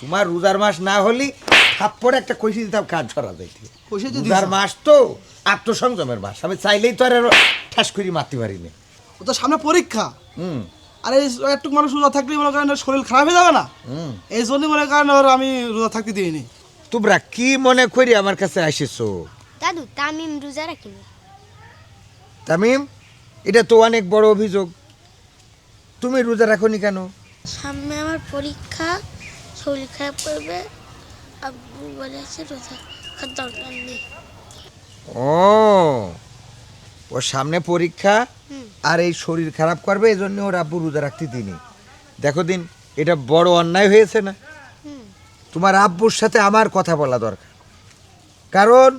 তোমার রোজার মাস না হলে থাপ্পড় একটা কইসি দিতাম কাজ ছড়া যাইতে। কইসে যে রোজার মাস তো আত্মসংযমের মাস। আমি চাইলেই তো আর ঠাস করি মারতে পারি না। ও তো সামনে পরীক্ষা। হুম। আর এই একটু মানুষ রোজা থাকলে মনে করেন শরীর খারাপ হয়ে যাবে না? এই জন্যই মনে করেন ওর আমি রোজা থাকতে দিইনি। তোমরা কি মনে করি আমার কাছে আসিছো? দাদু তামিম রোজা রাখিনি। তামিম এটা তো অনেক বড় অভিযোগ। তুমি রোজা রাখোনি কেন? সামনে আমার পরীক্ষা। শরীর খারাপ করবে আব্বু বলেছে রোজা দরকার নেই। ও ওর সামনে পরীক্ষা আর এই শরীর খারাপ করবে এই জন্য ওর আব্বু রোজা রাখতে দিনি দেখো দিন এটা বড় অন্যায় হয়েছে না? তোমার আব্বুর সাথে আমার কথা বলা দরকার। কারণ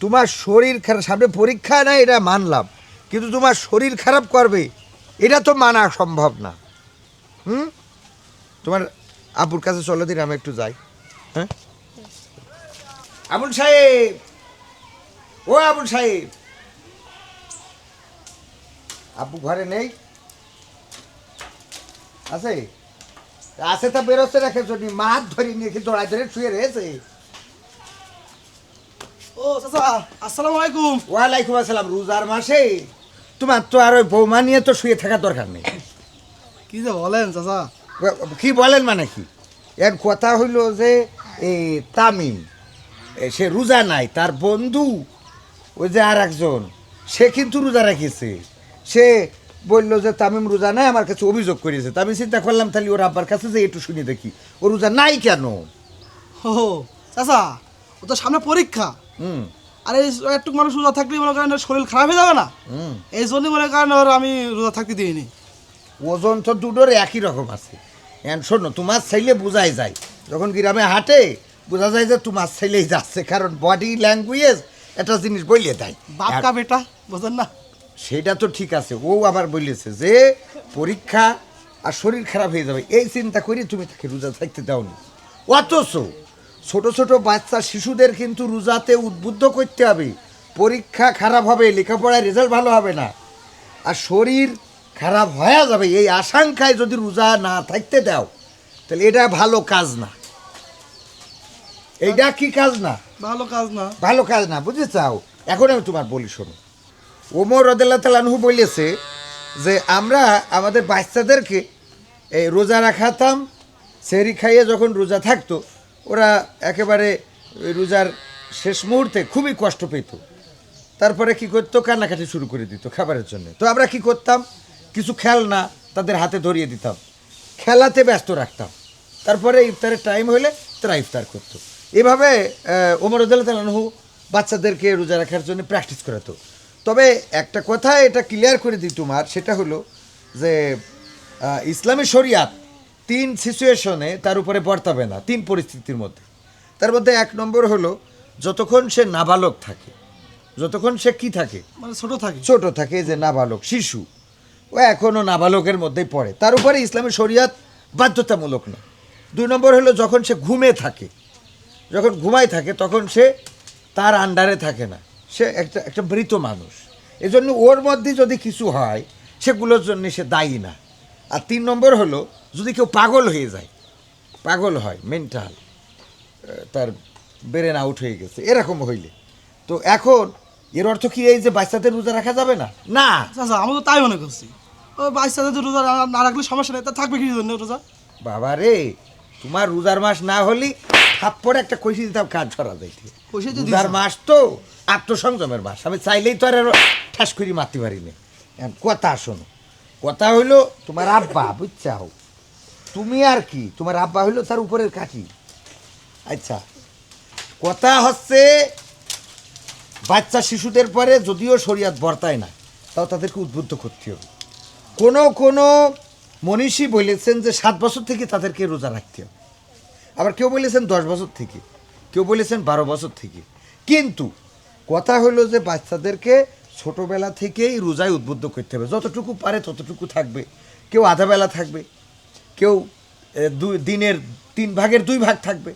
তোমার শরীর খারাপ সামনে পরীক্ষা না এটা মানলাম। কিন্তু তোমার শরীর খারাপ করবে এটা তো মানা সম্ভব না। হুম? তোমার আব্বুর কাছে চলো দিন আমি একটু যাই। হ্যাঁ? আবুল সাহেব! ও আবুল সাহেব! আব্বু ঘরে নেই? আছে? আছে তা বেরোচ্ছে রেখে যদি মাছ ধরি নিয়ে কি দৌড়াই ধরে শুয়ে রয়েছে। ও চাচা আসসালামু আলাইকুম। ওয়ালাইকুম আসসালাম রোজার মাসে। তোমার তো আর ওই বৌমা নিয়ে তো শুয়ে থাকার দরকার নেই। কি যে বলেন চাচা? কি বলেন মানে কি? এর কথা হইল যে এই তামিম সে রোজা নাই তার বন্ধু ওই যে আর একজন সে কিন্তু রোজা রেখেছে। সে বলল যে তামিম রোজা নাই আমার কাছে অভিযোগ করেছে। তা আমি চিন্তা করলাম তাহলে ওর আব্বার কাছে যে একটু শুনে দেখি। ও রোজা নাই কেন? ও চাচা ও তো সামনে পরীক্ষা। হুম। আর এই একটু মানুষ রোজা থাকলে মনে করেন শরীর খারাপ হয়ে যাবে না? হুম। এই জন্যই মনে করেন ওর আমি রোজা থাকতে দিইনি। ওজন তো দুটোর একই রকম আছে। এখন শোনো তোমার ছেলে বোঝাই যায়। যখন গ্রামে হাঁটে বোঝা যায় যে তোমার ছেলেই যাচ্ছে কারণ বডি ল্যাঙ্গুয়েজ একটা জিনিস বলিয়ে দেয়। বাপকা বেটা বোঝেন না? সেটা তো ঠিক আছে ও আবার বলেছে যে পরীক্ষা আর শরীর খারাপ হয়ে যাবে এই চিন্তা করে তুমি তাকে রোজা থাকতে দাওনি। অথচ ছোট ছোট বাচ্চা শিশুদের কিন্তু রোজাতে উদ্বুদ্ধ করতে হবে। পরীক্ষা খারাপ হবে লেখাপড়ায় রেজাল্ট ভালো হবে না। আর শরীর খারাপ হয়ে যাবে এই আশঙ্কায় যদি রোজা না থাকতে দাও তাহলে এটা ভালো কাজ না। এইটা কি কাজ না? ভালো কাজ না। ভালো কাজ না বুঝতে চাও এখন আমি তোমার বলি শোনো। ওমর রদাল্লাহ তালানহু বলেছে যে আমরা আমাদের বাচ্চাদেরকে এই রোজা রাখাতাম সেরি খাইয়ে যখন রোজা থাকতো ওরা একেবারে রোজার শেষ মুহূর্তে খুবই কষ্ট পেত। তারপরে কি করতো? কান্নাকাটি শুরু করে দিত খাবারের জন্য। তো আমরা কি করতাম? কিছু খেলনা তাদের হাতে ধরিয়ে দিতাম খেলাতে ব্যস্ত রাখতাম তারপরে ইফতারের টাইম হলে তারা ইফতার করতো। এভাবে ওমর উদ্দালহু বাচ্চাদেরকে রোজা রাখার জন্য প্র্যাকটিস করাতো। তবে একটা কথা এটা ক্লিয়ার করে দিই তোমার সেটা হলো যে ইসলামী শরিয়াত তিন সিচুয়েশনে তার উপরে বর্তাবে না তিন পরিস্থিতির মধ্যে। তার মধ্যে এক নম্বর হলো যতক্ষণ সে নাবালক থাকে যতক্ষণ সে কি থাকে? মানে ছোট থাকে। ছোট থাকে যে নাবালক শিশু। ও এখনও নাবালকের মধ্যেই পড়ে। তার উপরে ইসলামের শরিয়াত বাধ্যতামূলক না দুই নম্বর হলো যখন সে ঘুমে থাকে, যখন ঘুমায় থাকে, তখন সে তার আন্ডারে থাকে না। সে একটা একটা মৃত মানুষ। এজন্য ওর মধ্যে যদি কিছু হয়, সেগুলোর জন্য সে দায়ী না। আর তিন নম্বর হলো, যদি কেউ পাগল হয়ে যায়, পাগল হয় মেন্টাল তার ব্রেন আউট হয়ে গেছে, এরকম হইলে। তো এখন এর অর্থ কি এই যে বাচ্চাদের রোজা রাখা যাবে না? না। চাচা আমি তো তাই মনে করছি। ও বাচ্চা যদি রোজা না- না রাখলে সমস্যা নেই। তা থাকবে কি জন্য রোজা? বাবা রে তোমার রোজার মাস না হলে থাপ্পড় একটা কইসি দিতাম কাজ ছড়া যাইতে কইসে যে রোজার দিছো। মাস তো আত্মসংযমের মাস। আমি চাইলেই তো আর আরও ঠাস করি মারতে পারি না। এখন কথা শোনো। কথা হইল তোমার আব্বা বুঝছাও? তুমি আর কি? তোমার আব্বা হইল তার উপরের কাঠি আচ্ছা। কথা হচ্ছে বাচ্চা শিশুদের পরে যদিও শরিয়াত বর্তায় না, তাও তাদেরকে উদ্বুদ্ধ করতে হবে। কোনো কোনো মনীষী বলেছেন যে সাত বছর থেকে তাদেরকে রোজা রাখতে হবে। আবার কেউ বলেছেন দশ বছর থেকে, কেউ বলেছেন বারো বছর থেকে। কিন্তু কথা হলো যে বাচ্চাদেরকে ছোটোবেলা থেকেই রোজায় উদ্বুদ্ধ করতে হবে। যতটুকু পারে ততটুকু থাকবে। কেউ আধা বেলা থাকবে, কেউ দুই, দিনের তিন ভাগের দুই ভাগ থাকবে।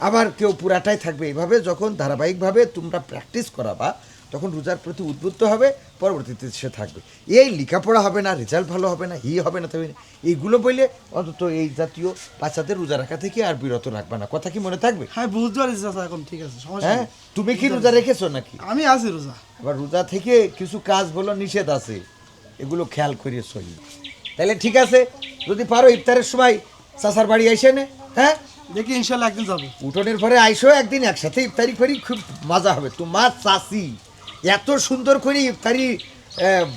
আবার কেউ পুরাটাই থাকবে এইভাবে যখন ধারাবাহিকভাবে তোমরা প্র্যাকটিস করাবা তখন রোজার প্রতি উদ্বুদ্ধ হবে পরবর্তীতে সে থাকবে। এই লেখাপড়া হবে না রেজাল্ট ভালো হবে না ই হবে না তবে এইগুলো বললে অন্তত এই জাতীয় বাচ্চাদের রোজা রাখা থেকে আর বিরত রাখবে না। কথা কি মনে থাকবে? হ্যাঁ বুঝতে পারছি এখন ঠিক আছে হ্যাঁ? তুমি কি রোজা রেখেছো নাকি? আমি আছি রোজা। আবার রোজা থেকে কিছু কাজ বলো নিষেধ আছে। এগুলো খেয়াল করিয়ে চলি তাহলে ঠিক আছে যদি পারো ইফতারের সময় চাচার বাড়ি আইসে নে হ্যাঁ? দেখি ইনশাল্লাহ একদিন যাব। উঠোনের পরে আইসো একদিন একসাথে ইফতারি করি খুব মজা হবে। তোমার চাষি এত সুন্দর করে ইফতারি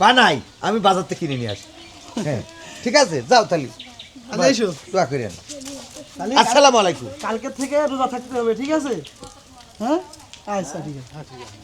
বানাই আমি বাজার থেকে কিনে নিয়ে আসি। হ্যাঁ ঠিক আছে? যাও তাহলে। এসো। দোয়া করে আনো। আসসালামু আলাইকুম। কালকে থেকে রোজা থাকতে হবে ঠিক আছে? হ্যাঁ? আচ্ছা ঠিক আছে। হ্যাঁ ঠিক আছে।